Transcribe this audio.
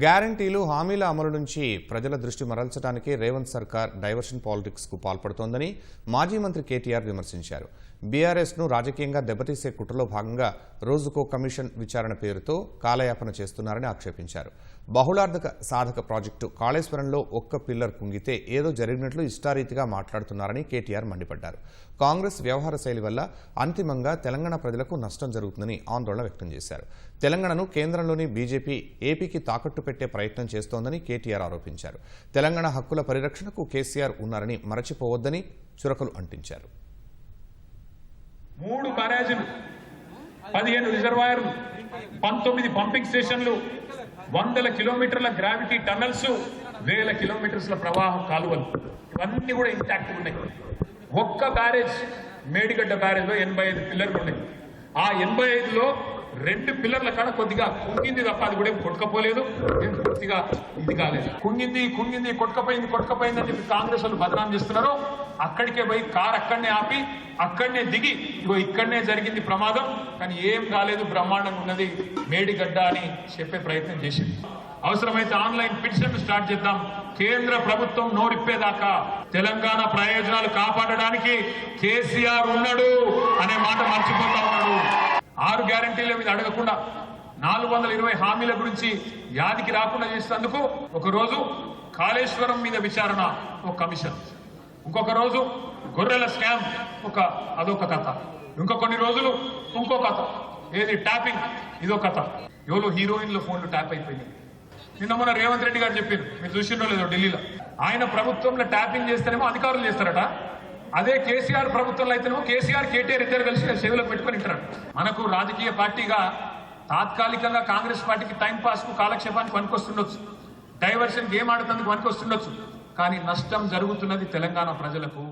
గ్యారంటీలు హామీల అమలు నుంచి ప్రజల దృష్టి మరల్చడానికి రేవంత్ సర్కార్ డైవర్షన్ పాలిటిక్స్కు పాల్పడుతోందని మాజీ మంత్రి కేటీఆర్ విమర్శించారు. బీఆర్ఎస్ను రాజకీయంగా దెబ్బతీసే కుట్రలో భాగంగా రోజుకో కమిషన్ విచారణ పేరుతో కాలయాపన చేస్తున్నారని ఆక్షేపించారు. బహుళార్థక సాధక ప్రాజెక్టు కాళేశ్వరంలో ఒక్క పిల్లర్ కుంగితే ఏదో జరిగినట్లు ఇష్టారీతిగా మాట్లాడుతున్నారని కేటీఆర్ మండిపడ్డారు. కాంగ్రెస్ వ్యవహార శైలి వల్ల అంతిమంగా తెలంగాణ ప్రజలకు నష్టం జరుగుతుందని ఆందోళన వ్యక్తం చేశారు. తెలంగాణను కేంద్రంలోని బీజేపీ ఏపీకి తాకట్టు పెట్టే ప్రయత్నం చేస్తోందని కేటీఆర్ ఆరోపించారు. తెలంగాణ హక్కుల పరిరక్షణకు కేసీఆర్ ఉన్నారని మరచిపోవద్దని చురకలు అంటించారు. మూడు బ్యారేజీలు పదిహేను రిజర్వాయర్లు పంతొమ్మిది పంపింగ్ స్టేషన్లు వందల కిలోమీటర్ల గ్రావిటీ టన్నల్స్ వేల కిలోమీటర్స్ల ప్రవాహ కాలువలు. ఇవన్నీ కూడా ఇంటాక్ట్ ఉన్నాయి. ఒక్క బ్యారేజ్ మేడిగడ్డ బ్యారేజ్లో ఎనభై ఐదు పిల్లర్లు ఉన్నాయి. ఆ ఎనభై ఐదులో రెండు పిల్లర్ల కాడ కొద్దిగా కుంగింది తప్ప అది కూడా కొట్టుకపోలేదు. ఏం పూర్తిగా ఇది కాలేదు. కుంగింది కుంగింది కొట్టుకపోయింది కొట్టుకపోయింది అని చెప్పి కాంగ్రెస్ వాళ్ళు బదనాం చేస్తున్నారు. అక్కడికే పోయి కార్ అక్కడనే ఆపి అక్కడనే దిగి ఇగో ఇక్కడనే జరిగింది ప్రమాదం. కానీ ఏం కాలేదు బ్రహ్మాండంగా ఉన్నది. మేడిగడ్డ అని చెప్పే ప్రయత్నం చేసింది. అవసరమైతే ఆన్లైన్ పిటిషన్ స్టార్ట్ చేద్దాం. కేంద్ర ప్రభుత్వం నోరిప్పేదాకా తెలంగాణ ప్రయోజనాలు కాపాడడానికి కేసీఆర్ ఉన్నాడు అనే మాట మర్చిపోతాం. గ్యారంటీల మీద అడగకుండా నాలుగు వందల ఇరవై హామీల గురించి యాదికి రాకుండా చేసినందుకు ఒక రోజు కాళేశ్వరం మీద విచారణ ఒక కమిషన్. ఇంకొక రోజు గొర్రెల స్కామ్ ఒక అదొక కథ. ఇంకో కొన్ని రోజులు ఇంకో కథ. ఏది? ట్యాపింగ్. ఇదో కథ. ఎవరో హీరోయిన్ల ఫోన్లు ట్యాప్ అయిపోయినాయి. నిన్న మొన్న రేవంత్ రెడ్డి గారు చెప్పారు. మీరు చూసిండో లేదో ఢిల్లీలో. ఆయన ప్రభుత్వంలో ట్యాపింగ్ చేస్తేనేమో అధికారులు చేస్తారట. అదే కేసీఆర్ ప్రభుత్వంలో అయితేనేమో కేసీఆర్ కేటీఆర్ ఇద్దరు కలిసి చెవిలో పెట్టుకుని ఉంటారు. మనకు రాజకీయ పార్టీగా తాత్కాలికంగా కాంగ్రెస్ పార్టీకి టైం పాస్కు కాలక్షేపానికి పనికొస్తుండొచ్చు. Diversion game ఆడుతందుకు పనికొస్తుండొచ్చు. కానీ నష్టం జరుగుతున్నది తెలంగాణ ప్రజలకు.